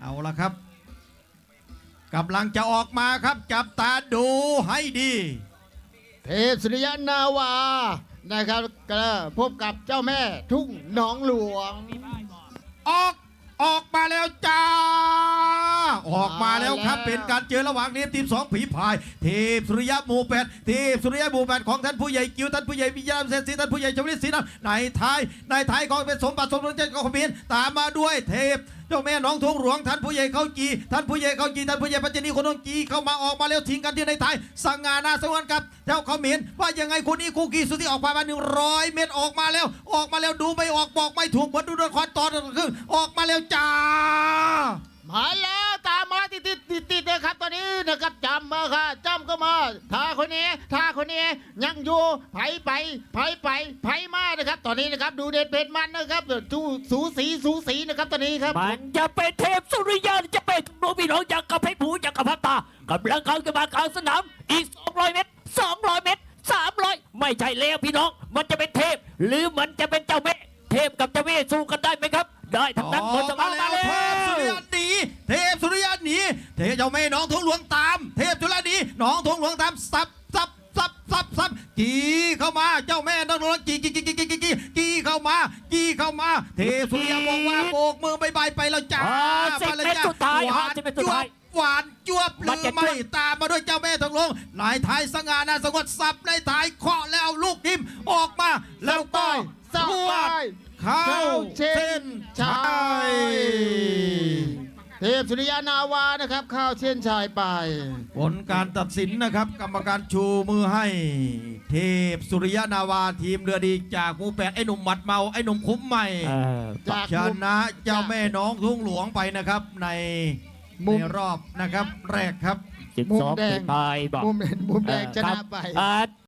เอาละครับกำลังจะออกมาครับ จับตาดูให้ดี เทพสุริยนาวานะครับก็พบกับเจ้าแม่ทุ่งหนองหลวง ออกออกมาแล้วจ้า ออกมาแล้วครับมาแล้ว เป็นการเจอระหว่างนี้ทีมสองผีพายเทพสุริยะหมู่แปดเทพสุริยะหมู่แปดของท่านผู้ใหญ่กิวท่านผู้ใหญ่ปิยามเซนสีท่านผู้ใหญ่ชวลิตศรีนำในท้ายในท้ายของเป็นสมบัติสมรสเจ้าของบินตามมาด้วยเทพ เจ้าแม่น้องทงหลวงท่านผู้ใหญ่เขาจีท่านผู้ใหญ่เขาจีท่านผู้ใหญ่ปัจจนีคนน้องจีเข้ามาออกมาแล้วทิ้งกันที่ในไทยสังงานาสวรรค์กับเจ้าเขาเหม็นว่ายังไงคนนี้คู่กีสุดที่ออกมามาหนึ่งร้อยเมตรออกมาแล้ว ออกมาแล้วดูไม่ออกบอกไม่ถูกเหมือนดูละครตอนครึ่งออกมาแล้วจ้ามาแล้ว จำก็มาท่าคนนี้ท่าคนนี้ยังอยู่ไผไปไผไปไผมานะครับ ตอนนี้นะครับดูเด็ดเผ็ดมันนะครับดูสูสีสูสีนะครับตอนนี้ครับมันจะเป็นเทพสุริยะหรือจะเป็นโนบิโนจากกระเพชรผูจากกระพับตากำลังเข้าจะมากลางสนามอีก 200 เมตร 200 เมตร 300 ไม่ใช่แล้วพี่น้อง มันจะเป็นเทพ หรือมันจะเป็นเจ้าแม่เทพกับเจ้าแม่สู้กันได้ไหมครับ ได้ทั้งนั้นคนจะมามาแล้วแล้เทพสุริวยันหนีเทพสุริยันหนีเทพเจ้าแม่น้องทงหลวงตามเทพจุ ลนีน้องทงหลวงตามสับสับสับสับสับจีเข้ามาเจ้าแม่น้องทงหลวงจีจีจีจีจีจีจีเข้ามาจีเข้ามา เทพสุริยันบอกว่าโบกมือบายบายไปแล้วจ้าอ่าสิบไปแล้วเมตรจ้าสุดท้ายหวานอ่าสิบเมตรสุดจวท้าบยหวานจวบหมัรืนจะอไม่จวบตามมาด้วยเจ้าแม่ทองหลวงนายท้ายสง่านาสงวนสับในท้ายเคาะแล้วลูกทิมออกมาแล้วก็ เทพสุริยานาวานะครับ เข้าเช่นชายไป ผลการตัดสินนะครับ กรรมการชูมือให้ เทพสุริยนาวาทีมเรือดีจากหมูแปดไอ้หนุ่มหมัดเมาไอ้หนุ่มคุ้มใหม่เออจากชนะเจ้าแม่น้องทุ่งหลวงไปนะครับ ในมุม ในรอบนะครับ แรกครับ สิบมุมสองแดงสุดท้ายบอกมุมมุมแดงชนะไปอ่า